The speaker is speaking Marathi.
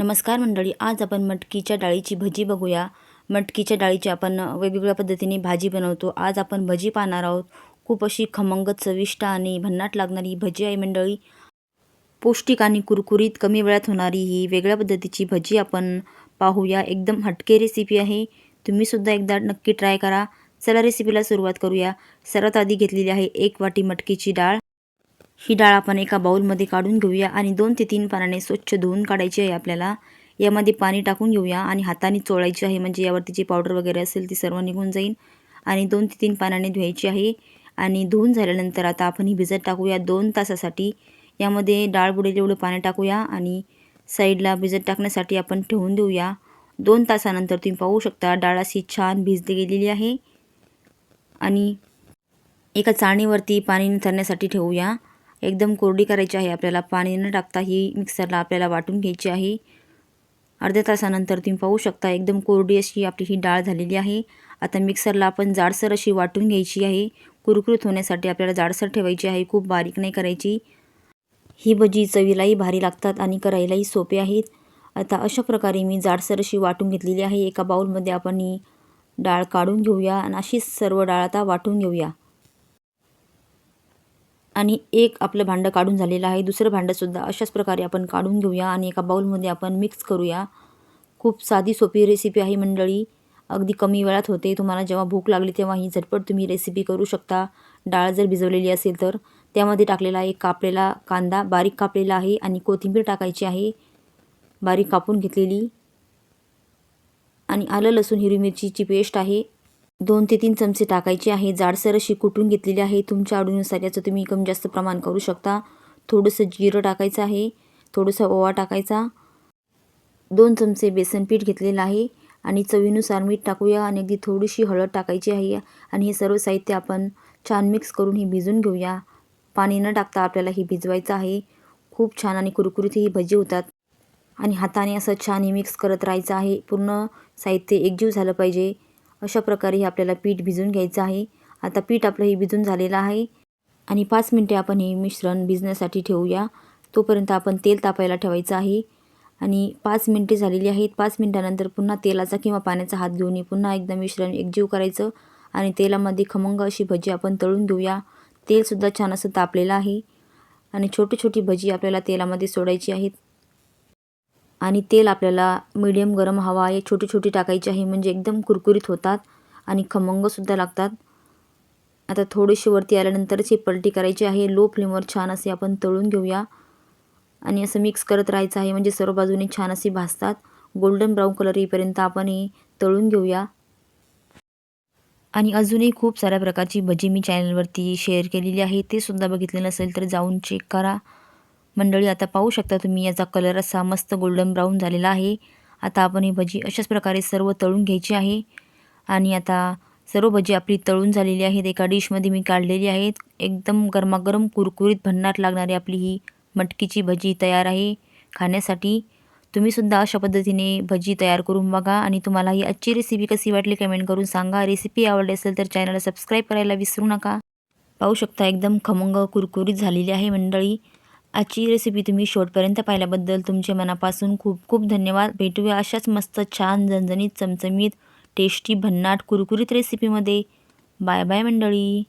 नमस्कार मंडळी आज आपण मटकीच्या डाळीची भजी बघूया. मटकीच्या डाळीची आपण वेगवेगळ्या पद्धतीने भाजी बनवतो. आज आपण भजी पाहणार आहोत. खूप अशी खमंग चविष्ट आणि भन्नाट लागणारी ही भजी आहे मंडळी. पौष्टिक आणि कुरकुरीत कमी वेळात होणारी ही वेगळ्या पद्धतीची भजी आपण पाहूया. एकदम हटके रेसिपी आहे. तुम्हीसुद्धा एकदा नक्की ट्राय करा. चला रेसिपीला सुरुवात करूया. सर्वात आधी घेतलेली आहे एक वाटी मटकीची डाळ. ही डाळ आपण एका बाऊलमध्ये काढून घेऊया आणि दोन ते तीन पानाने स्वच्छ धुवून काढायची आहे आपल्याला. यामध्ये पाणी टाकून घेऊया आणि हाताने चोळायची आहे. म्हणजे यावरती जी पावडर वगैरे असेल ती सर्व निघून जाईल. आणि दोन ते तीन पानाने धुवायची आहे. आणि धुवून झाल्यानंतर आता आपण ही भिजत टाकूया दोन तासासाठी. यामध्ये डाळ बुडेल एवढं पाणी टाकूया आणि साईडला भिजत टाकण्यासाठी आपण ठेवून देऊया. दोन तासानंतर तुम्ही पाहू शकता डाळ अशी छान भिजली गेलेली आहे. आणि एका चाळणीवरती पाणी थरण्यासाठी ठेवूया. एकदम कोरडी करायची आहे. आपल्याला पाणी न टाकता ही मिक्सरला आपल्याला वाटून घ्यायची आहे. अर्ध्या तासानंतर तुम्ही पाहू शकता एकदम कोरडी अशी आपली ही डाळ झालेली आहे. आता मिक्सरला आपण जाडसर अशी वाटून घ्यायची आहे. कुरकुरीत होण्यासाठी आपल्याला जाडसर ठेवायची आहे. खूप बारीक नाही करायची. ही भजी चवीलाही भारी लागतात आणि करायलाही सोपे आहेत. आता अशा प्रकारे मी जाडसर अशी वाटून घेतलेली आहे. एका बाऊलमध्ये आपण ही डाळ काढून घेऊया आणि अशीच सर्व डाळ आता वाटून घेऊया. आणि एक आपलं भांडं काढून झालेलं आहे. दुसरं भांडंसुद्धा अशाच प्रकारे आपण काढून घेऊया आणि एका बाऊलमध्ये आपण मिक्स करूया. खूप साधी सोपी रेसिपी आहे मंडळी. अगदी कमी वेळात होते. तुम्हाला जेव्हा भूक लागली तेव्हा ही झटपट तुम्ही रेसिपी करू शकता. डाळ जर भिजवलेली असेल तर. त्यामध्ये टाकलेला एक कापलेला कांदा बारीक कापलेला आहे आणि कोथिंबीर टाकायची आहे. बारीक कापून घेतलेली. आणि आलं लसूण हिरवी मिरचीची पेस्ट आहे. दोन ते तीन चमचे टाकायचे आहे. जाडसर अशी कुटून घेतलेली आहे. तुमच्या आवडीनुसार याचं तुम्ही कमी जास्त प्रमाण करू शकता. थोडंसं जिरं टाकायचं आहे. थोडंसं ओवा टाकायचा. दोन चमचे बेसन पीठ घेतलेलं आहे. आणि चवीनुसार मीठ टाकूया आणि अगदी थोडीशी हळद टाकायची आहे. आणि हे सर्व साहित्य आपण छान मिक्स करून हे भिजून घेऊया. पाणी न टाकता आपल्याला हे भिजवायचं आहे. खूप छान आणि कुरकुरीत ही भजी होतात. आणि हाताने असं छान हे मिक्स करत राहायचं आहे. पूर्ण साहित्य एकजीव झालं पाहिजे. अशा प्रकारे हे आपल्याला पीठ भिजून घ्यायचं आहे. आता पीठ आपलं हे भिजून झालेलं आहे. आणि पाच मिनटे आपण हे मिश्रण भिजण्यासाठी ठेवूया. तोपर्यंत आपण तेल तापायला ठेवायचं आहे. आणि पाच मिनटे झालेली आहेत. पाच मिनटानंतर पुन्हा तेलाचा किंवा पाण्याचा हात घेऊन पुन्हा एकदा मिश्रण एकजीव करायचं. आणि तेलामध्ये खमंग अशी भजी आपण तळून घेऊया. तेलसुद्धा छान असं तापलेलं आहे. आणि छोटी छोटी भजी आपल्याला तेलामध्ये सोडायची आहेत. आणि तेल आपल्याला मीडियम गरम हवा आहे छोटी छोटी टाकायची आहे म्हणजे एकदम कुरकुरीत होतात आणि खमंगसुद्धा लागतात. आता थोडीशी वरती आल्यानंतरच ही पलटी करायची आहे. लो फ्लेमवर छान असे आपण तळून घेऊया. आणि असं मिक्स करत राहायचं आहे म्हणजे सर्व बाजूने छान असे भाजतात. गोल्डन ब्राऊन कलर येईपर्यंत आपण हे तळून घेऊया. आणि अजूनही खूप साऱ्या प्रकारची भजी मी चॅनलवरती शेअर केलेली आहे. ते सुद्धा बघितले नसेल तर जाऊन चेक करा. मंडळी आता पाहू शकता तुम्ही याचा कलर असा मस्त गोल्डन ब्राऊन झालेला आहे. आता आपण ही भजी अशाच प्रकारे सर्व तळून घ्यायची आहे. आणि आता सर्व भजी आपली तळून झालेली आहेत. एका डिशमध्ये मी काढलेली आहेत. एकदम गरमागरम कुरकुरीत भन्नाट लागणारी आपली ही मटकीची भजी तयार आहे खाण्यासाठी. तुम्हीसुद्धा अशा पद्धतीने भजी तयार करून बघा आणि तुम्हाला ही आजची रेसिपी कशी वाटली कमेंट करून सांगा. रेसिपी आवडली असेल तर चॅनलला सबस्क्राईब करायला विसरू नका. पाहू शकता एकदम खमंग कुरकुरीत झालेली आहे मंडळी. आजची रेसिपी तुम्ही शेवटपर्यंत पाहिल्याबद्दल तुमचे मनापासून खूप खूप धन्यवाद. भेटूया अशाच मस्त छान झणझणीत चमचमीत टेस्टी भन्नाट कुरकुरीत रेसिपीमध्ये बाय बाय मंडळी.